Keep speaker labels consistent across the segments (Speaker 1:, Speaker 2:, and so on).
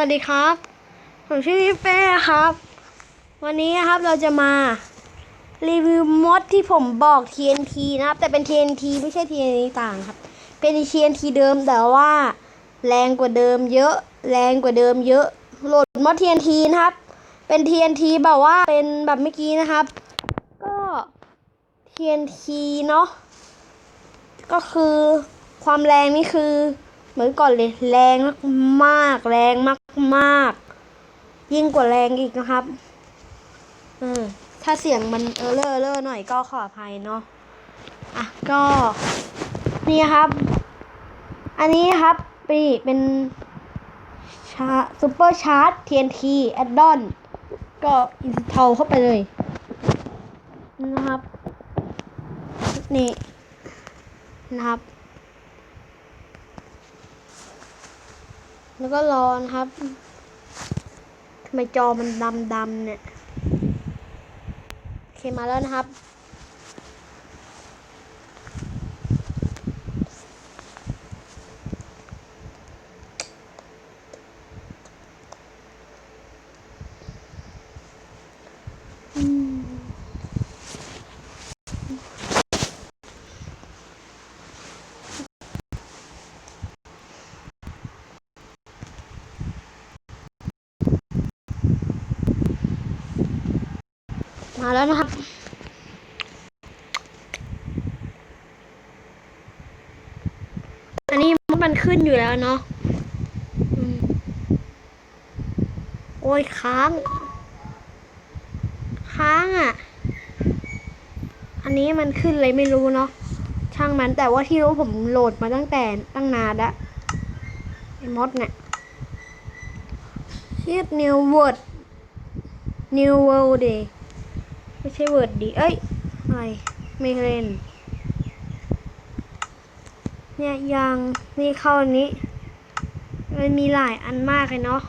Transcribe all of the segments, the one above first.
Speaker 1: วัสดีครับ ผมชื่อพี่เป้ครับ วันนี้นะครับเราจะมารีวิวมดที่ผมบอก TNT นะครับแต่เป็น TNT ไม่ใช่ TNT ต่างครับ เป็น TNT เดิมแต่ว่าแรงกว่าเดิมเยอะ แรงกว่าเดิมเยอะ โหลดมด TNT นะครับ เป็น TNT แบบว่าเป็นแบบเมื่อกี้นะครับ ก็ TNT เนาะก็คือความแรงนี่คือ เหมือนก่อนเลยแรงมากแรงมาก ๆยิ่งกว่าแรงอีกนะครับ เออ ถ้าเสียงมันเออเลอเลอหน่อยก็ขออภัยเนาะ อะ ก็ นี่ครับ อันนี้ครับปีเป็นชาซูเปอร์ชาร์จ TNT แอดดอน ก็อินสตอลเข้าไปเลย นะครับ นี่ นะครับ แล้วก็รอนะครับทำไมจอมันดำดำๆเนี่ย โอเคมาแล้วนะครับ แล้วนะครับ อันนี้มันขึ้นอยู่แล้วเนาะโอ้ยค้าง ค้างอะ อันนี้มันขึ้นเลยไม่รู้เนาะช่างมันแต่ว่าที่รู้ผมโหลดมาตั้งแต่ตั้งนานละไอ้มดเนี่ยเชื่อ new word new world day ไม่ใช่ word ดี เอ้ยอะไรไม่เล่น เนี่ยยังนี่เข้าอันนี้ มันมีหลายอันมากเลยเนาะ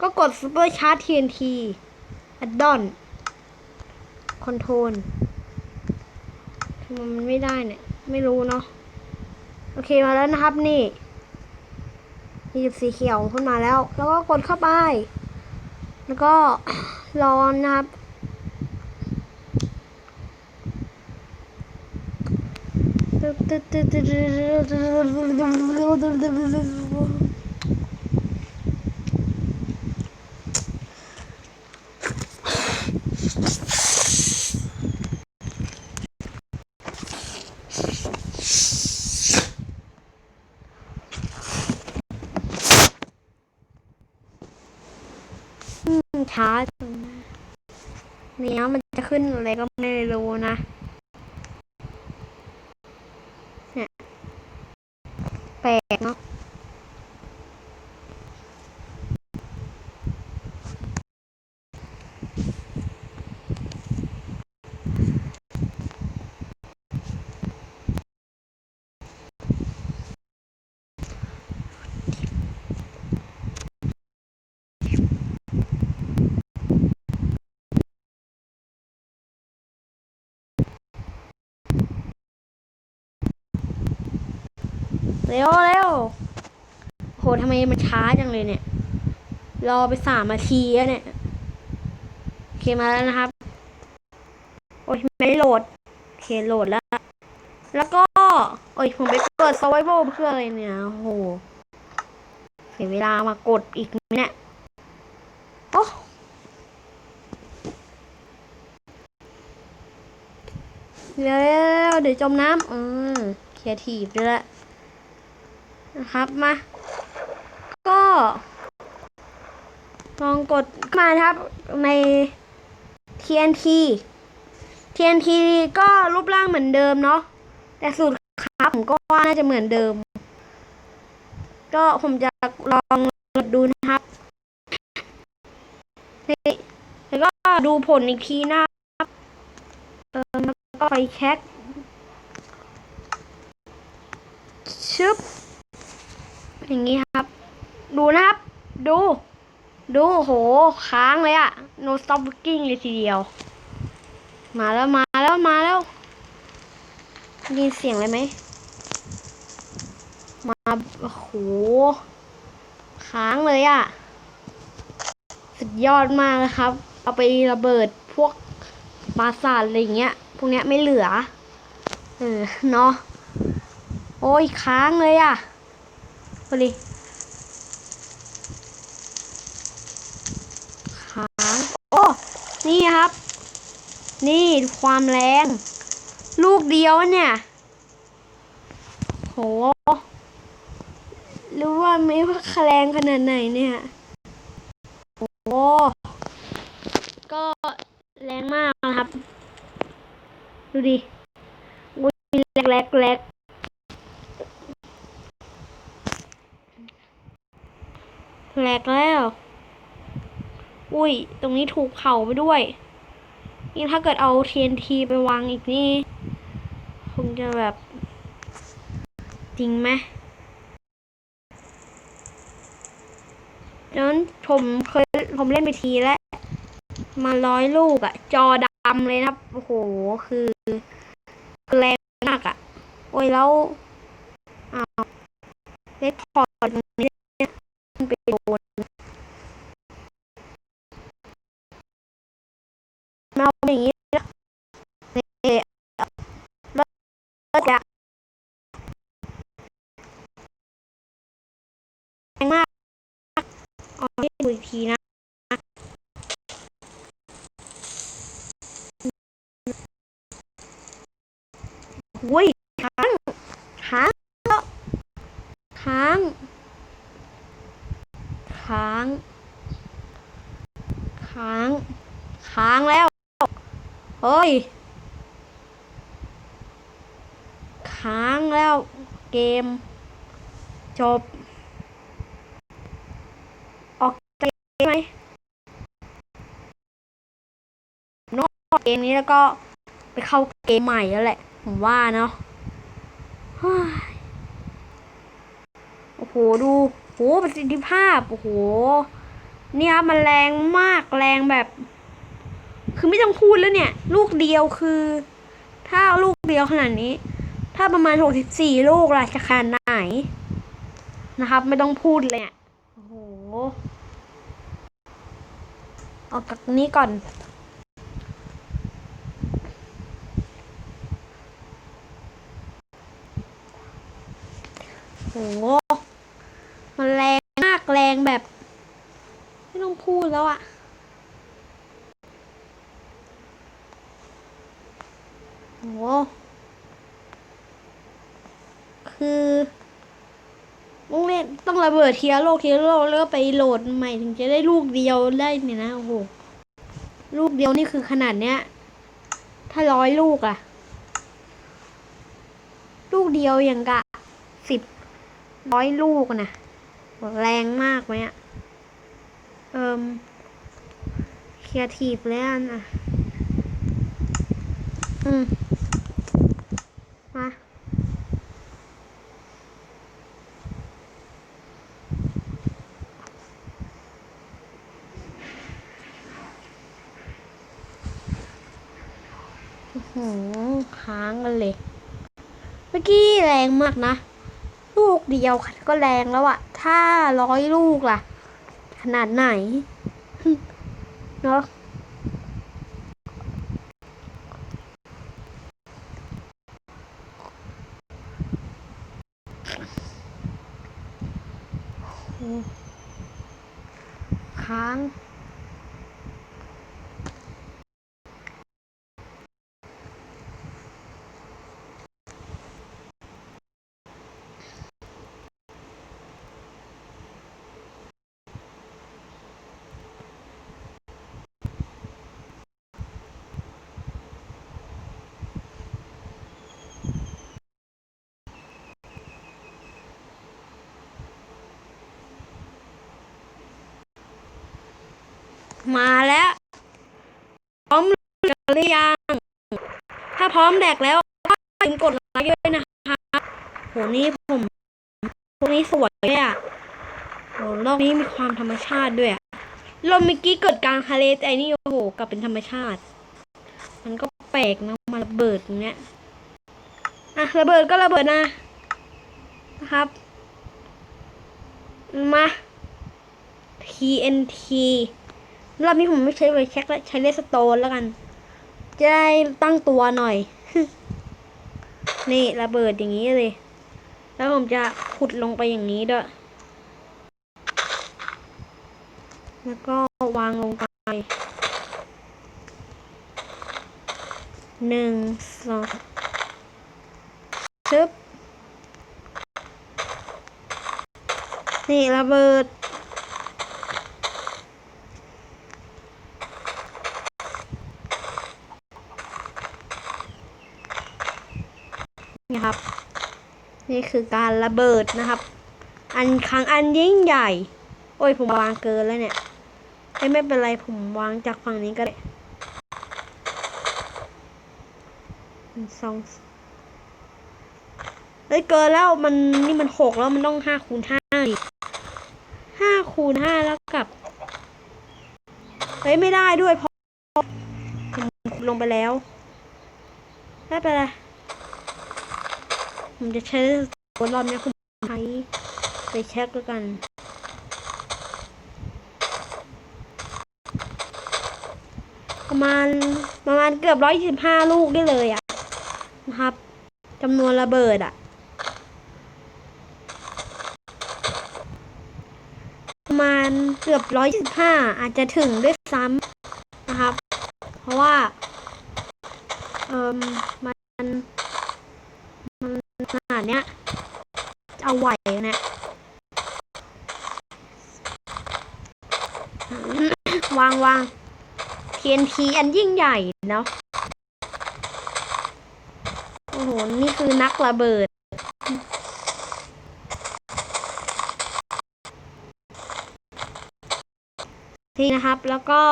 Speaker 1: ก็กด Super Charge TNT Add-on Control ทำไมมันไม่ได้เนี่ย ไม่รู้เนาะ โอเคมาแล้วนะครับนี่มีจุดสีเขียวขึ้นมาแล้ว แล้วก็กดเข้าไป แล้วก็รอนะครับ ช้าจังนะเนี่ยมันจะขึ้นอะไรก็ไม่รู้นะ เนี่ยแปลกเนาะ เร็วเร็วโหทำไมมันช้าจังเลยเนี่ย รอไปสามนาทีแล้วเนี่ย โอเคมาแล้วนะครับ โอ้ยไม่โหลด โอเคโหลดแล้ว แล้วก็ โอ้ยผมไปเปิด survival เพื่ออะไรเนี่ยโอ้โหเสียเวลามากดอีกเนี่ยโอ้เร็วเดี๋ยวจมน้ำอืมเคลียร์ทีบด้วยละ นะครับมา ก็ลองกดมาครับใน TNT TNT ก็รูปร่างเหมือนเดิมเนาะแต่สูตรครับผมก็ว่าน่าจะเหมือนเดิม ก็ผมจะลองกดดูนะครับนี่แล้วก็ดูผลอีกทีนะครับเออแล้วก็ไปเช็คชึบ อย่างนี้ครับ ดูนะครับ ดู ดูโหค้างเลยอะ no stop working เลยทีเดียว มาแล้วมาแล้วมาแล้วยินเสียงอะไรไหม มาโหค้างเลยอะสุดยอดมากนะครับ เอาไประเบิดพวกปราสาทอะไรเงี้ย พวกเนี้ยไม่เหลือ เออเนาะโอ้ยค้างเลยอะ่ะ ดีค้างโอ้ นี่ครับ นี่ความแรง ลูกเดียวเนี่ย โห รู้ว่าไม่ว่าแรงขนาดไหนเนี่ย โอ้ก็แรงมากนะครับ ดูดิอุ้ยแรกแรกแรก แรกแล้ว อุ้ย ตรงนี้ถูกเผาไปด้วย นี่ถ้าเกิดเอา TNT ไปวางอีกนี่ คงจะแบบ จริงไหมนั้นผมเคยผมเล่นไปทีแล้ว มาร้อยลูกอะจอดำเลยนะครับ โอ้โห คือแรงมากอะโอ้ยแล้วอ้าวเล็กพอ ไปโดนมาอย่างนี้นะเนี่แล้วแล้วจะแรงมากเอาให้ดูอีกทีนะอุ้ยค้างค้างแล้วค้าง ค้าง ค้าง ค้างแล้ว เฮ้ย ค้างแล้ว เกม จบ ออกจากเกมไหมนอกเกมนี้แล้วก็ไปเข้าเกมใหม่แล้วแหละ ผมว่าเนาะโอ้โห ดู โหประสิทธิภาพ โอ้โหเนี่ยครับมันแรงมากแรงแบบ คือไม่ต้องพูดแล้วเนี่ย ลูกเดียวคือ ถ้าลูกเดียวขนาดนี้ ถ้าประมาณหกสิบสี่ลูกล่ะจะขนาดไหน นะครับ ไม่ต้องพูดเลยอะโอ้โห ออกจากนี้ก่อนโห มันแรงมากแรงแบบ ไม่ต้องพูดแล้วอะโหคือต้องเล่นต้องระเบิดทีละโลกทีละโลกแล้วก็ไปโหลดใหม่ถึงจะได้ลูกเดียวได้เนี่ยนะโอ้โหลูกเดียวนี่คือขนาดเนี้ย ถ้าร้อยลูกอะลูกเดียวอย่างกะสิบร้อยลูกนะ แรงมากไหมอะเอิมเคลียร์ทีฟเลยอะนะอืม มาโอ้โหค้างกันเลย เมื่อกี้แรงมากนะ ลูกเดียวก็แรงแล้วอะถ้าร้อยลูกล่ะ ขนาดไหนเนาะค้าง มาแล้ว พร้อมกันหรือยัง ถ้าพร้อมแดกแล้วก็อย่ากดไลค์ด้วยนะคะโหนี่ผมตรงนี้สวยเลยอะโหรอบนี้มีความธรรมชาติด้วยอะลมเมื่อกี้เกิดกลางทะเลแต่นนี่โอ้โหกลับเป็นธรรมชาติ มันก็แปลกนะมาระเบิดตรงเนี้ยอะระเบิดก็ระเบิดนะนะครับ มา TNT รอบนี้ผมไม่ใช้ไวแช็กแล้วใช้เลสโตนแล้วกัน จะได้ตั้งตัวหน่อย นี่ระเบิดอย่างนี้เลย แล้วผมจะขุดลงไปอย่างนี้ด้วย แล้วก็วางลงไปหนึ่งสองชึบนี่ระเบิด นี่ครับ นี่คือการระเบิดนะครับ อันครั้งอันยิ่งใหญ่ โอ้ยผมวางเกินแล้วเนี่ยเอ้ไม่เป็นไรผมวางจากฝั่งนี้ก็ได้สองเอ้ยเกินแล้วมันนี่มันหกแล้วมันต้องห้าคูณห้าอีกห้าคูณห้าแล้วกับเฮ้ยไม่ได้ด้วยเพราะลงไปแล้วไม่เป็นไร ผมจะใช้ตัวรอบนี้คุณใช้ไปเช็คแล้วกันประมาณประมาณเกือบร้อยสิบห้าลูกได้เลยอะนะครับจำนวนระเบิดอะประมาณเกือบร้อยสิบห้าอาจจะถึงด้วยซ้ำนะครับ เพราะว่า เอ่มมั นาดเนี้ยจะเอาไหวเนี่ย วางวาง TNT อันยิ่งใหญ่เนาะโอ้โห นี่คือนักระเบิด ทีนะครับ แล้วก็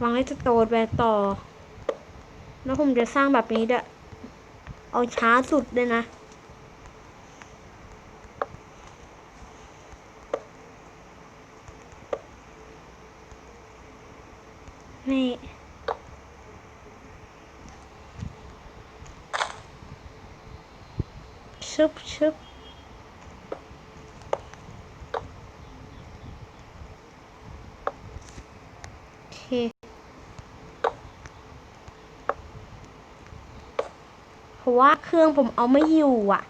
Speaker 1: วางไว้สโตนไปต่อ แล้วผมจะสร้างแบบนี้ด้วย เอาช้าสุดเลยนะ นี่ชุบชุบโอเค เพ ราะว่าเครื่องผมเอาไม่อยู่อะ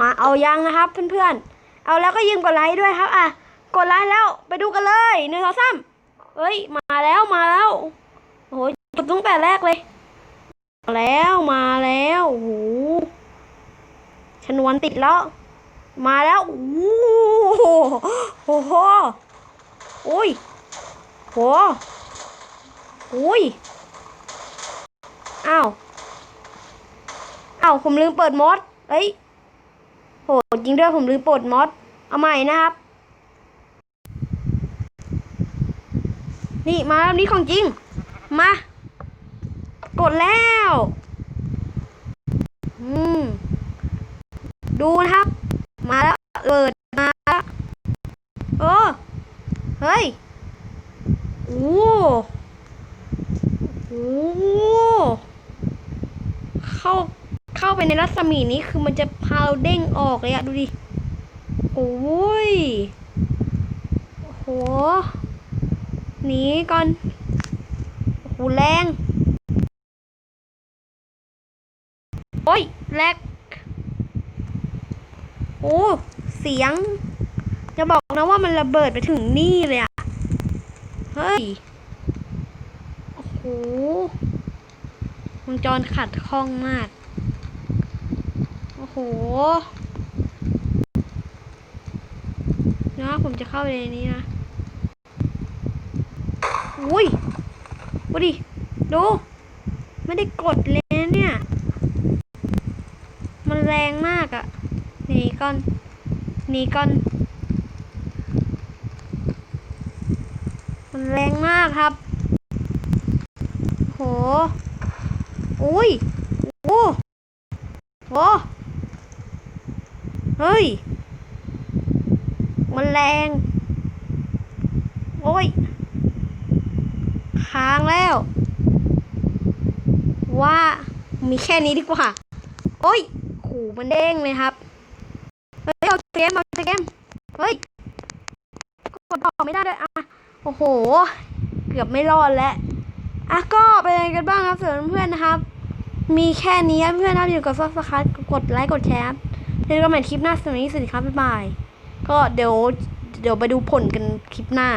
Speaker 1: มาเอายังนะครับเพื่อนๆ เอาแล้วก็ยิงกดไลค์ด้วยครับ อะ กดไลค์แล้วไปดูกันเลยหนึ่งสองสามเอ้ย มาแล้วมาแล้วโอ้โหกดตั้งแต่แรกเลยมาแล้วมาแล้วโอ้โห ชนวนติดแล้ว มาแล้วโอ้โหโอ้โหโอ้ยโหโอ้ยอ้าวอ้าวผมลืมเปิดมอดเอ้ยโหจริงด้วยผมลืมเปิดมอดเอาใหม่นะครับ นี่มาแล้วนี่ของจริง มากดแล้ว อืม ดูนะครับ มาแล้วเปิดมาแล้วเออเฮ้ยโอ้โหเข้าเข้าไปในรัศมีนี้คือมันจะพาเราเด้งออกเลยอะดูดิโอ้ยโหหนีก่อนโอ้โหแรง โอ้ยแรก โอ้เสียง จะบอกนะว่ามันระเบิดไปถึงนี่เลยอะเฮ้ย โอ้โหวงจรขัดข้องมาก โอ้โหเนาะผมจะเข้าไปในนี้นะ อุ้ยดูดิ ดู ไม่ได้กดเลยนเนี่ย มันแรงมากอะห นีก่อนหนีก่อนมันแรงมากครับ โห อุ้ย โอ้โหเฮ้ย มันแรง โอ้ย ค้างแล้ว ว่า มีแค่นี้ดีกว่า โอ้ย ขู่มันเด้งเลยครับ เฮ้ยเอาเกมเอาเกม เฮ้ย กดออกไม่ได้เลยอะ โอ้โห เกือบไม่รอดแล้วอะก็เป็นยังไงกันบ้างครับสำหรับเพื่อนๆนะครับ มีแค่นี้เพื่อนๆนะครับอยู่กับซับสไครต์กดไลค์กดแชร์เจอกันใหม่คลิปหน้าสวัสดีครับบ๊ายบาย ก็เดี๋ยวเดี๋ยวไปดูผลกันคลิปหน้า